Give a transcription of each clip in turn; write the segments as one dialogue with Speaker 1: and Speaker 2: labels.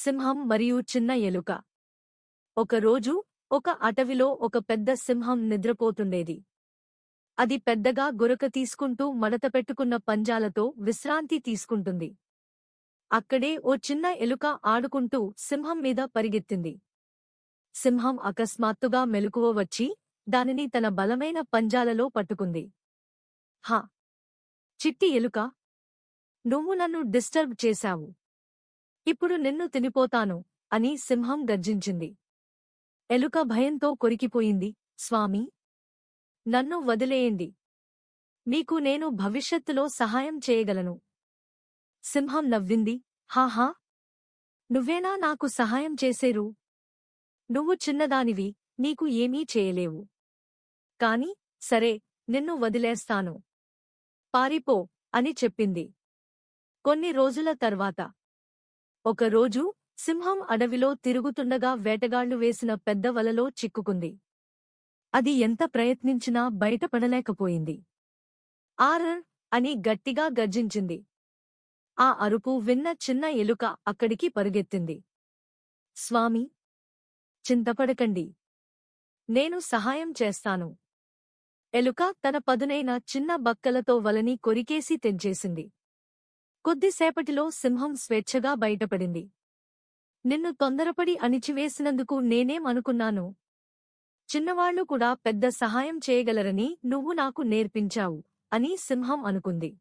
Speaker 1: సింహం మరియు చిన్న ఎలుక. ఒకరోజు ఒక అటవిలో ఒక పెద్ద సింహం నిద్రపోతుండేది. అది పెద్దగా గురక తీసుకుంటూ మడత పెట్టుకున్న పంజాలతో విశ్రాంతి తీసుకుంటుంది. అక్కడే ఓ చిన్న ఎలుక ఆడుకుంటూ సింహం మీద పరిగెత్తింది. సింహం అకస్మాత్తుగా మెలకువ వచ్చి దానిని తన బలమైన పంజాలలో పట్టుకుంది. హా! చిట్టి ఎలుక! నువ్వు నన్ను డిస్టర్బ్ చేశావు. ఇప్పుడు నిన్ను తినిపోతాను అని సింహం గర్జించింది. ఎలుక భయంతో కొరికిపోయింది. స్వామీ! నన్ను వదిలేయండి. మీకు నేను భవిష్యత్తులో సహాయం చేయగలను. సింహం నవ్వింది. హాహా! నువ్వేనా నాకు సహాయం చేసేరు? నువ్వు చిన్నదానివి నీకు ఏమీ చేయలేవు. కాని సరే నిన్ను వదిలేస్తాను. పారిపో అని చెప్పింది. కొన్ని రోజుల తర్వాత ఒకరోజు సింహం అడవిలో తిరుగుతుండగా వేటగాళ్ళు వేసిన పెద్ద వలలో చిక్కుకుంది. అది ఎంత ప్రయత్నించినా బయటపడలేకపోయింది. ఆర్ అని గట్టిగా గర్జించింది. ఆ అరుపు విన్న చిన్న ఎలుక అక్కడికి పరుగెత్తింది. స్వామి! చింతపడకండి. నేను సహాయం చేస్తాను. ఎలుక తన పదునైన చిన్న బక్కలతో వలని కొరికేసి తెంచేసింది. కొద్దిసేపటిలో సింహం స్వేచ్ఛగా బయటపడింది. నిన్ను తొందరపడి అణిచివేసినందుకు నేనేం అనుకున్నాను? చిన్నవాళ్ళు కూడా పెద్ద సహాయం చేయగలరని నువ్వు నాకు నేర్పించావు అని సింహం అనుకుంది.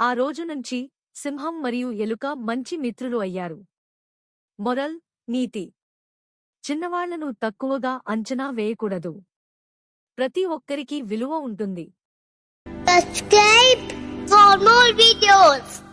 Speaker 1: ఆ రోజు నుంచి సింహం మరియు ఎలుక మంచి మిత్రులు అయ్యారు. మొరల్ నీతి. చిన్నవాళ్ళను తక్కువగా అంచనా వేయకూడదు. ప్రతి ఒక్కరికి విలువ ఉంటుంది.
Speaker 2: More videos.